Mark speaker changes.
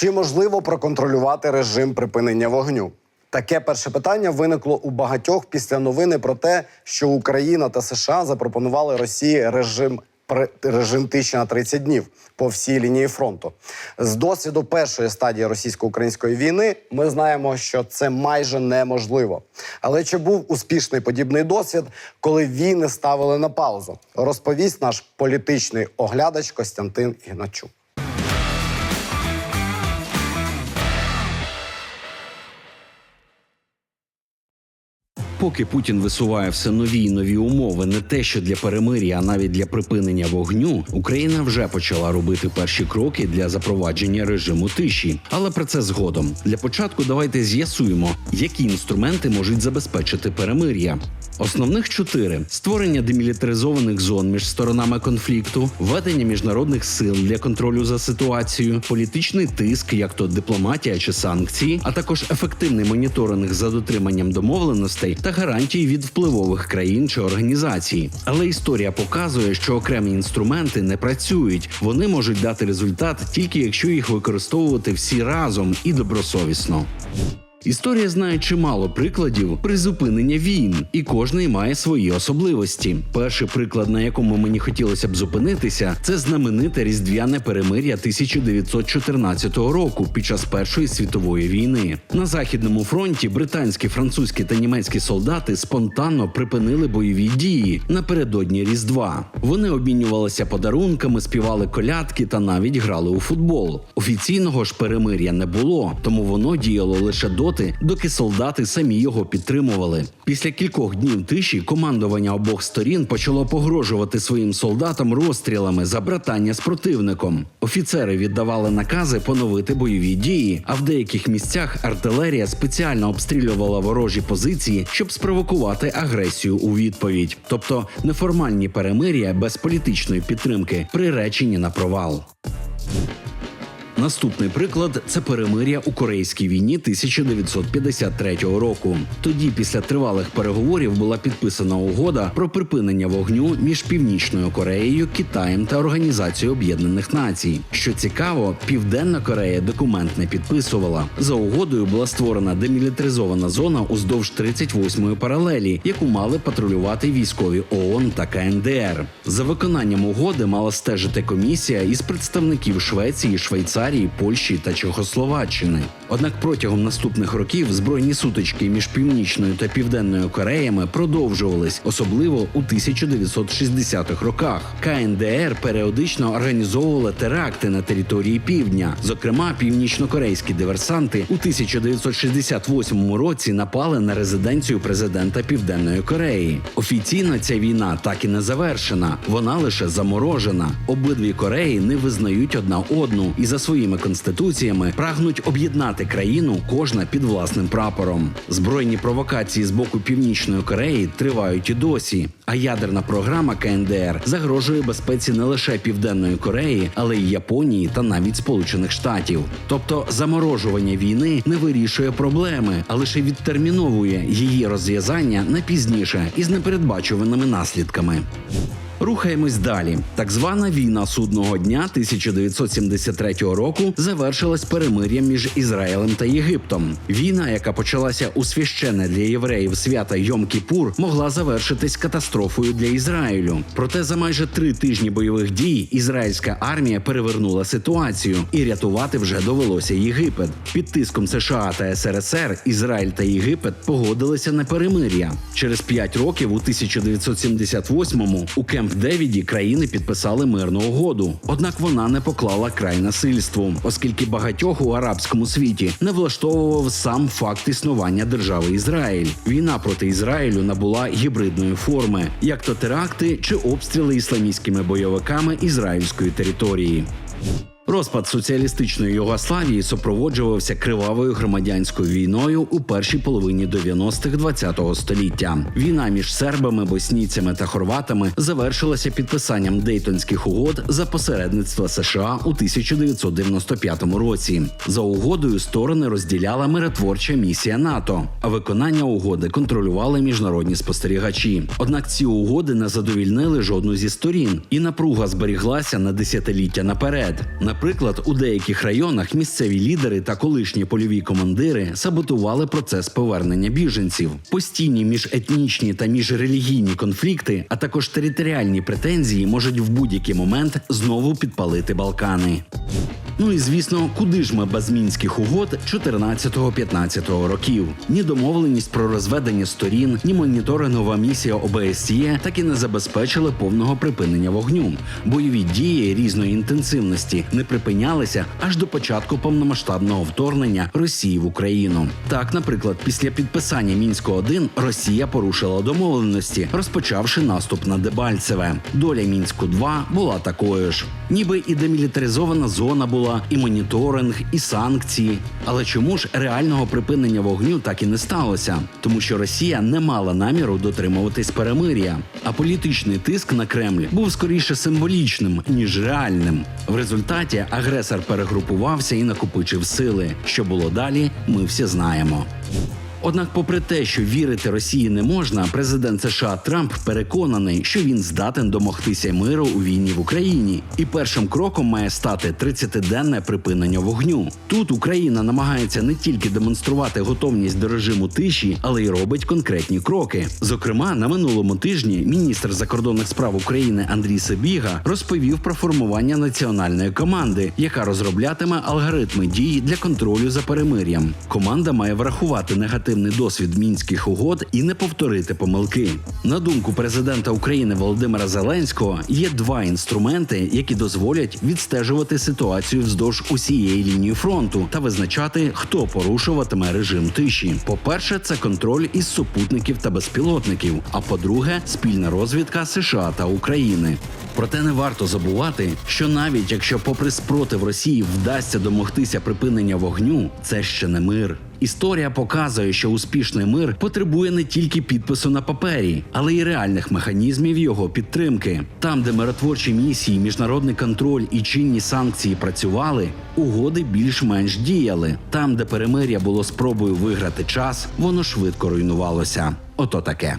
Speaker 1: Чи можливо проконтролювати режим припинення вогню? Таке перше питання виникло у багатьох після новини про те, що Україна та США запропонували Росії режим режим тиші на 30 днів по всій лінії фронту. З досвіду першої стадії російсько-української війни ми знаємо, що це майже неможливо. Але чи був успішний подібний досвід, коли війни ставили на паузу? Розповість наш політичний оглядач Костянтин Ігначук.
Speaker 2: Поки Путін висуває все нові й нові умови, не те, що для перемир'я, а навіть для припинення вогню, Україна вже почала робити перші кроки для запровадження режиму тиші. Але про це згодом. Для початку давайте з'ясуємо, які інструменти можуть забезпечити перемир'я. Основних чотири: створення демілітаризованих зон між сторонами конфлікту, введення міжнародних сил для контролю за ситуацією, політичний тиск, як то дипломатія чи санкції, а також ефективний моніторинг за дотриманням домовленостей та гарантій від впливових країн чи організацій. Але історія показує, що окремі інструменти не працюють. Вони можуть дати результат тільки якщо їх використовувати всі разом і добросовісно. Історія знає чимало прикладів призупинення війн, і кожний має свої особливості. Перший приклад, на якому мені хотілося б зупинитися, це знамените різдвяне перемир'я 1914 року під час Першої світової війни. На західному фронті британські, французькі та німецькі солдати спонтанно припинили бойові дії напередодні Різдва. Вони обмінювалися подарунками, співали колядки та навіть грали у футбол. Офіційного ж перемир'я не було, тому воно діяло лише доти, доки солдати самі його підтримували. Після кількох днів тиші командування обох сторін почало погрожувати своїм солдатам розстрілами за братання з противником. Офіцери віддавали накази поновити бойові дії, а в деяких місцях артилерія спеціально обстрілювала ворожі позиції, щоб спровокувати агресію у відповідь. Тобто неформальні перемир'я без політичної підтримки приречені на провал. Наступний приклад це перемир'я у Корейській війні 1953 року. Тоді, після тривалих переговорів, була підписана угода про припинення вогню між Північною Кореєю, Китаєм та Організацією Об'єднаних Націй. Що цікаво, Південна Корея документ не підписувала. За угодою була створена демілітаризована зона уздовж 38-ї паралелі, яку мали патрулювати військові ООН та КНДР. За виконанням угоди мала стежити комісія із представників Швеції, Швейцарії, Польщі та Чехословаччини. Однак протягом наступних років збройні сутички між північною та південною Кореями продовжувались, особливо у 1960-х роках. КНДР періодично організовували теракти на території півдня. Зокрема, північнокорейські диверсанти у 1968 році напали на резиденцію президента Південної Кореї. Офіційно ця війна так і не завершена. Вона лише заморожена. Обидві Кореї не визнають одна одну і за своїми конституціями прагнуть об'єднати країну кожна під власним прапором. Збройні провокації з боку Північної Кореї тривають і досі. А ядерна програма КНДР загрожує безпеці не лише Південної Кореї, але й Японії та навіть Сполучених Штатів. Тобто заморожування війни не вирішує проблеми, а лише відтерміновує її розв'язання на пізніше із непередбачуваними наслідками. Рухаємось далі. Так звана війна судного дня 1973 року завершилась перемир'ям між Ізраїлем та Єгиптом. Війна, яка почалася у священне для євреїв свята Йом-Кіпур, могла завершитись катастрофою для Ізраїлю. Проте за майже три тижні бойових дій ізраїльська армія перевернула ситуацію і рятувати вже довелося Єгипет. Під тиском США та СРСР Ізраїль та Єгипет погодилися на перемир'я. Через п'ять років у 1978-му у Кемп Девіді країни підписали мирну угоду. Однак вона не поклала край насильству, оскільки багатьох у арабському світі не влаштовував сам факт існування держави Ізраїль. Війна проти Ізраїлю набула гібридної форми, як то теракти чи обстріли ісламістськими бойовиками ізраїльської території. Розпад соціалістичної Югославії супроводжувався кривавою громадянською війною у першій половині 90-х ХХ століття. Війна між сербами, боснійцями та хорватами завершилася підписанням Дейтонських угод за посередництва США у 1995 році. За угодою сторони розділяла миротворча місія НАТО, а виконання угоди контролювали міжнародні спостерігачі. Однак ці угоди не задовільнили жодну зі сторін, і напруга зберіглася на десятиліття наперед. Наприклад, у деяких районах місцеві лідери та колишні польові командири саботували процес повернення біженців. Постійні міжетнічні та міжрелігійні конфлікти, а також територіальні претензії можуть в будь-який момент знову підпалити Балкани. Ну і звісно, куди ж ми без мінських угод 14-15 років? Ні домовленість про розведення сторін, ні моніторингова місія ОБСЄ так і не забезпечили повного припинення вогню. Бойові дії різної інтенсивності не припинялися аж до початку повномасштабного вторгнення Росії в Україну. Так, наприклад, після підписання мінського 1 Росія порушила домовленості, розпочавши наступ на Дебальцеве. Доля мінську 2 була такою ж. Ніби і демілітаризована зона була, і моніторинг, і санкції. Але чому ж реального припинення вогню так і не сталося? Тому що Росія не мала наміру дотримуватись перемир'я, а політичний тиск на Кремль був скоріше символічним ніж реальним. В результаті агресор перегрупувався і накопичив сили. Що було далі, ми всі знаємо. Однак, попри те, що вірити Росії не можна, президент США Трамп переконаний, що він здатен домогтися миру у війні в Україні, і першим кроком має стати 30-денне припинення вогню. Тут Україна намагається не тільки демонструвати готовність до режиму тиші, але й робить конкретні кроки. Зокрема, на минулому тижні міністр закордонних справ України Андрій Сабіга розповів про формування національної команди, яка розроблятиме алгоритми дій для контролю за перемир'ям. Команда має врахувати негативний досвід мінських угод і не повторити помилки. На думку президента України Володимира Зеленського, є два інструменти, які дозволять відстежувати ситуацію вздовж усієї лінії фронту та визначати, хто порушуватиме режим тиші. По-перше, це контроль із супутників та безпілотників. А по-друге, спільна розвідка США та України. Проте не варто забувати, що навіть якщо, попри спротив Росії, вдасться домогтися припинення вогню, це ще не мир. Історія показує, що успішний мир потребує не тільки підпису на папері, але й реальних механізмів його підтримки. Там, де миротворчі місії, міжнародний контроль і чинні санкції працювали, угоди більш-менш діяли. Там, де перемир'я було спробою виграти час, воно швидко руйнувалося. Ото таке.